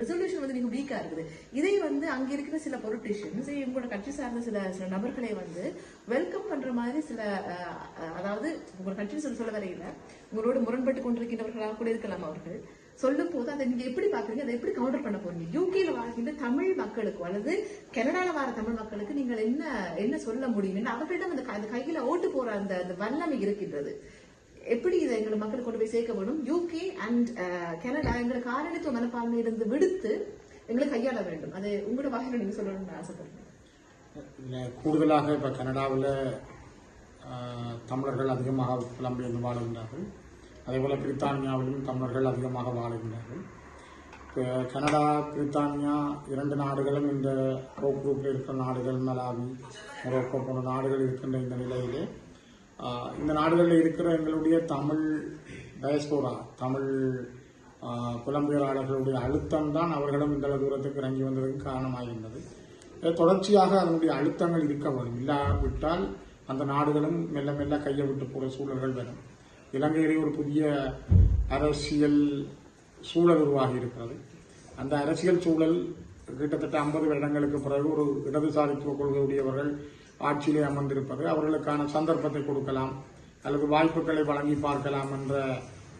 Resolution வந்து நீங்க வீக்காக இருக்குது. இதை வந்து அங்க இருக்கிற சில பொலிட்டிஷியன்ஸ் உங்களோட கட்சி சார்ந்த சில சில நபர்களை வந்து வெல்கம் பண்ற மாதிரி சில அதாவது உங்கள் கட்சி சொல்ல சொல்ல வரையில உங்களோட முரண்பட்டு கொண்டிருக்கின்றவர்களாக கூட இருக்கலாம் அவர்கள். சொல்லும் போது அதை நீங்க எப்படி பாக்குறீங்க அதை எப்படி கவுண்டர் பண்ண போறீங்க? யூகேல வாழ்கின்ற தமிழ் மக்களுக்கு அல்லது கனடால வார தமிழ் மக்களுக்கு நீங்கள் என்ன என்ன சொல்ல முடியும்? அவர்களிடம் அந்த க- அந்த ஓட்டு போற அந்த அந்த வல்லமை இருக்கின்றது. எப்படி இதை எங்களை மக்கள் கொண்டு போய் சேர்க்க வேண்டும் யூகே அண்ட் கனடா எங்களை காரணித்துவ மனப்பான்மையிலிருந்து விடுத்து எங்களை கையாள வேண்டும். அது உங்களோட வகையில நீங்க சொல்லணும்னு ஆசைப்படுறேன். கூடுதலாக இப்போ கனடாவில் தமிழர்கள் அதிகமாக புலம்பெயர்ந்து வாழுகின்றார்கள். அதேபோல் பிரித்தானியாவிலும் தமிழர்கள் அதிகமாக வாழுகின்றார்கள். இப்போ கனடா பிரித்தானியா இரண்டு நாடுகளும் இந்த ரோக் குரூப்பில் இருக்கிற நாடுகள் மலாவி மொரோக்கோ போன்ற நாடுகள் இருக்கின்ற இந்த நிலையிலே இந்த நாடுகளில் இருக்கிற எங்களுடைய தமிழ் டயஸ்போரா தமிழ் புலம்பெயராளர்களுடைய அழுத்தம் தான் அவர்களும் இந்த தூரத்துக்கு இறங்கி வந்ததற்கு காரணமாகின்றது. தொடர்ச்சியாக அதனுடைய அழுத்தங்கள் இருக்க வேண்டும் இல்லாவிட்டால் அந்த நாடுகளும் மெல்ல மெல்ல கையை விட்டு போகிற சூழல்கள் வரும். இலங்கையிலே ஒரு புதிய அரசியல் சூழல் உருவாகி இருக்கிறது. அந்த அரசியல் சூழல் கிட்டத்தட்ட ஐம்பது வருடங்களுக்கு பிறகு ஒரு இடதுசாரித்துவ கொள்கையுடையவர்கள் ஆட்சியிலே அமர்ந்திருப்பது அவர்களுக்கான சந்தர்ப்பத்தை கொடுக்கலாம் அல்லது வாய்ப்புகளை வழங்கி பார்க்கலாம் என்ற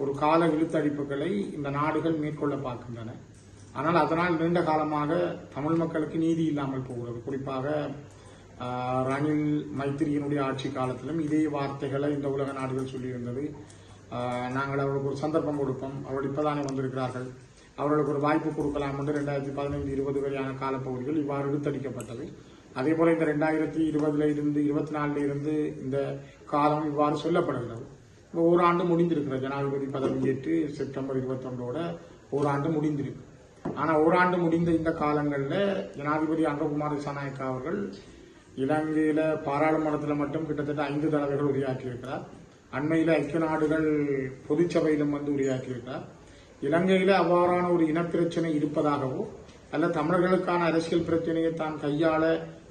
ஒரு கால இழுத்தடிப்புகளை இந்த நாடுகள் மேற்கொள்ள பார்க்கின்றன. ஆனால் அதனால் நீண்ட காலமாக தமிழ் மக்களுக்கு நீதி இல்லாமல் போகிறது. குறிப்பாக ரணில் மைத்திரியினுடைய ஆட்சி காலத்திலும் இதே வார்த்தைகளை இந்த உலக நாடுகள் சொல்லியிருந்தது. நாங்கள் அவர்களுக்கு ஒரு சந்தர்ப்பம் கொடுப்போம். அவர்கள் இப்போதானே வந்திருக்கிறார்கள். அவர்களுக்கு ஒரு வாய்ப்பு கொடுக்கலாம் என்று ரெண்டாயிரத்தி பதினைந்து இருபது வரையான காலப்பகுதிகள் இவ்வாறு இழுத்தடிக்கப்பட்டது. அதே போல இந்த ரெண்டாயிரத்தி இருபதுல இருந்து இருபத்தி நாலுல இருந்து இந்த காலம் இவ்வாறு சொல்லப்படுகிறது. இப்போ ஓராண்டு முடிந்திருக்கிறது ஜனாதிபதி பதவியேற்று செப்டம்பர் இருபத்தொன்றோட ஓராண்டு முடிந்திருக்கு. ஆனா ஓராண்டு முடிந்த இந்த காலங்கள்ல ஜனாதிபதி அன்பகுமார் திசாநாயக்கா அவர்கள் இலங்கையில பாராளுமன்றத்தில் மட்டும் கிட்டத்தட்ட ஐந்து தடவைகள் உரையாற்றியிருக்கிறார். அண்மையில ஐக்கிய நாடுகள் பொதுச்சபையிலும் வந்து உரையாற்றியிருக்கிறார். இலங்கையில அவ்வாறான ஒரு இனப்பிரச்சனை இருப்பதாகவோ அல்ல தமிழர்களுக்கான அரசியல் பிரச்சனையை தான் கையாள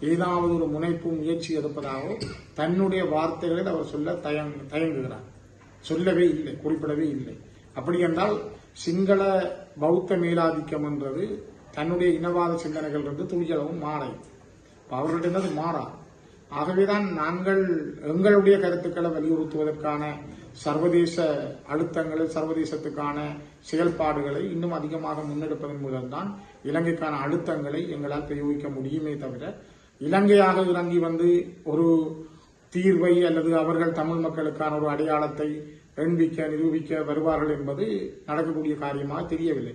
ஏதாவது ஒரு முனைப்பு முயற்சி எடுப்பதாகவும் தன்னுடைய வார்த்தைகளில் அவர் சொல்ல தயங் தயங்குகிறார். சொல்லவே இல்லை குறிப்பிடவே இல்லை. அப்படி என்றால் சிங்கள பௌத்த மேலாதிக்கம் என்றது தன்னுடைய இனவாத சிந்தனைகள் இருந்து துணிச்சலவும் மாறை அவர்களிடம் அது மாறா? ஆகவேதான் நாங்கள் எங்களுடைய கருத்துக்களை வலியுறுத்துவதற்கான சர்வதேச அழுத்தங்களை சர்வதேசத்துக்கான செயல்பாடுகளை இன்னும் அதிகமாக முன்னெடுப்பதன் மூலம்தான் இலங்கைக்கான அழுத்தங்களை எங்களால் பிரயோகிக்க முடியுமே தவிர இலங்கையாக இறங்கி வந்து ஒரு தீர்வை அல்லது அவர்கள் தமிழ் மக்களுக்கான ஒரு அடையாளத்தை எண்பிக்க நிரூபிக்க வருவார்கள் என்பது நடக்கக்கூடிய காரியமாக தெரியவில்லை.